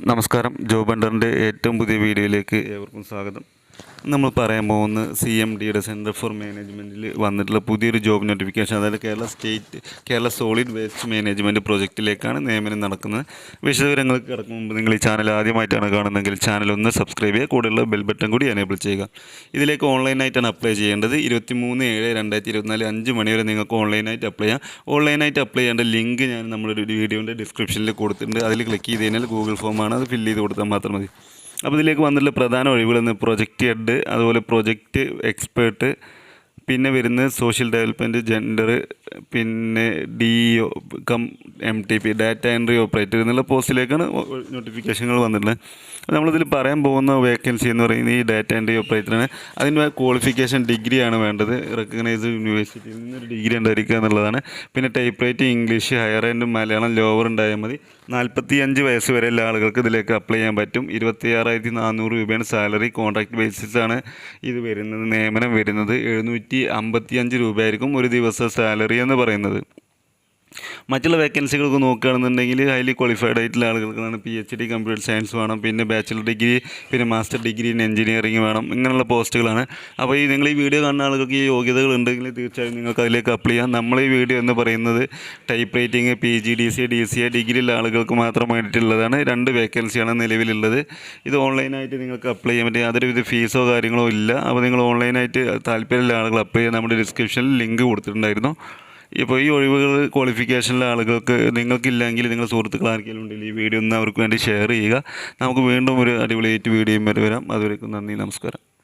നമസ്കാരം. ജോബ് ബണ്ടറിന്റെ ഏറ്റവും പുതിയ വീഡിയോയിലേക്ക് ഏവർക്കും സ്വാഗതം. നമ്മൾ പറയാൻ പോകുന്ന സി എം ഡിയുടെ സെന്റർ ഫോർ മാനേജ്മെന്റിൽ വന്നിട്ടുള്ള പുതിയൊരു ജോബ് നോട്ടിഫിക്കേഷൻ അതായത് Kerala state Kerala solid waste management പ്രോജക്റ്റിലേക്കാണ് നിയമനം നടക്കുന്നത്. വിശദവിവരങ്ങൾക്ക് കിടക്കും മുമ്പ് നിങ്ങൾ ഈ ചാനൽ ആദ്യമായിട്ടാണ് കാണുന്നതെങ്കിൽ ചാനൽ ഒന്ന് സബ്സ്ക്രൈബ് ചെയ്യുക കൂടെയുള്ള ബെൽ ബട്ടൺ കൂടി എനേബിൾ ചെയ്യുക. ഇതിലേക്ക് ഓൺലൈനായിട്ടാണ് അപ്ലൈ ചെയ്യേണ്ടത്. ഇരുപത്തി മൂന്ന് ഏഴ് രണ്ടായിരത്തി ഇരുപത്തിനാല് അഞ്ച് മണിവരെ നിങ്ങൾക്ക് ഓൺലൈനായിട്ട് അപ്ലൈ ചെയ്യാം. ഓൺലൈനായിട്ട് അപ്ലൈ ചെയ്യേണ്ട ലിങ്ക് ഞാൻ നമ്മുടെ വീഡിയോന്റെ ഡിസ്ക്രിപ്ഷനിൽ കൊടുത്തിട്ടുണ്ട്. അതിൽ ക്ലിക്ക് ചെയ്ത് കഴിഞ്ഞാൽ ഗൂഗിൾ ഫോമാണ് അത് ഫില്ല് ചെയ്ത് കൊടുത്താൽ മാത്രം മതി. അപ്പോൾ ഇതിലേക്ക് വന്നിട്ടുള്ള പ്രധാന ഒഴിവുകളെന്ന് പ്രൊജക്റ്റ് ഹെഡ് അതുപോലെ പ്രൊജക്റ്റ് എക്സ്പേർട്ട് പിന്നെ വരുന്നത് സോഷ്യൽ ഡെവലപ്മെന്റ് ജെൻഡർ പിന്നെ D O cum M T P data entry operator എന്നുള്ള പോസ്റ്റിലേക്കാണ് നോട്ടിഫിക്കേഷനുകൾ വന്നിട്ടുള്ളത്. നമ്മളിതിൽ പറയാൻ പോകുന്ന വേക്കൻസി എന്ന് പറയുന്നത് ഈ ഡാറ്റ എൻട്രി ഓപ്പറേറ്ററാണ് അതിന് ക്വാളിഫിക്കേഷൻ ഡിഗ്രിയാണ് വേണ്ടത്. റെക്കഗ്നൈസ്ഡ് യൂണിവേഴ്സിറ്റിയിൽ നിന്നൊരു ഡിഗ്രി ഉണ്ടായിരിക്കുക എന്നുള്ളതാണ്. പിന്നെ type writing English higher and Malayalam lower ഉണ്ടായാൽ മതി. നാൽപ്പത്തി അഞ്ച് വയസ്സ് വരെയുള്ള ആളുകൾക്ക് ഇതിലേക്ക് അപ്ലൈ ചെയ്യാൻ പറ്റും. ഇരുപത്തി ആറായിരത്തി നാനൂറ് രൂപയാണ് സാലറി കോൺട്രാക്ട് ബേസിസാണ് ഇത് വരുന്നത് നിയമനം വരുന്നത്. എഴുന്നൂറ്റി അമ്പത്തി അഞ്ച് രൂപയായിരിക്കും ഒരു ദിവസ സാലറി എന്ന് പറയുന്നത്. മറ്റുള്ള വേക്കൻസികൾക്ക് നോക്കുകയാണെന്നുണ്ടെങ്കിൽ ഹൈലി ക്വാളിഫൈഡ് ആയിട്ടുള്ള ആളുകൾക്കാണ് P H D computer science വേണം പിന്നെ ബാച്ചിലർ ഡിഗ്രി പിന്നെ മാസ്റ്റർ ഡിഗ്രി ഇൻ എഞ്ചിനീയറിംഗ് വേണം ഇങ്ങനെയുള്ള പോസ്റ്റുകളാണ് അപ്പോൾ ഈ നിങ്ങൾ ഈ വീഡിയോ കാണുന്ന ആളുകൾക്ക് ഈ യോഗ്യതകൾ ഉണ്ടെങ്കിൽ തീർച്ചയായും നിങ്ങൾക്ക് അതിലേക്ക് അപ്ലൈ ചെയ്യാം. നമ്മൾ ഈ വീഡിയോ എന്ന് പറയുന്നത് type writing P G D C D C A ഡിഗ്രിയുള്ള ആളുകൾക്ക് മാത്രം വേണ്ടിയിട്ടുള്ളതാണ് രണ്ട് വേക്കൻസിയാണ് നിലവിലുള്ളത്. ഇത് ഓൺലൈനായിട്ട് നിങ്ങൾക്ക് അപ്ലൈ ചെയ്യാൻ പറ്റും. യാതൊരു വിധ ഫീസോ കാര്യങ്ങളോ ഇല്ല. അപ്പോൾ നിങ്ങൾ ഓൺലൈനായിട്ട് താല്പര്യമുള്ള ആളുകൾ അപ്ലൈ ചെയ്യാൻ നമ്മുടെ ഡിസ്ക്രിപ്ഷനിൽ ലിങ്ക് കൊടുത്തിട്ടുണ്ടായിരുന്നു. ഇപ്പോൾ ഈ ഒഴിവുകൾ ക്വാളിഫിക്കേഷനിലെ ആളുകൾക്ക് നിങ്ങൾക്കില്ലെങ്കിൽ നിങ്ങൾ സുഹൃത്തുക്കൾ ആർക്കെങ്കിലും ഉണ്ടെങ്കിൽ ഈ വീഡിയോ ഒന്ന് അവർക്ക് വേണ്ടി ഷെയർ ചെയ്യുക. നമുക്ക് വീണ്ടും ഒരു അടിപൊളിയായിട്ട് വീഡിയോയും വരെ വരാം. അതുവരേക്കും നന്ദി നമസ്കാരം.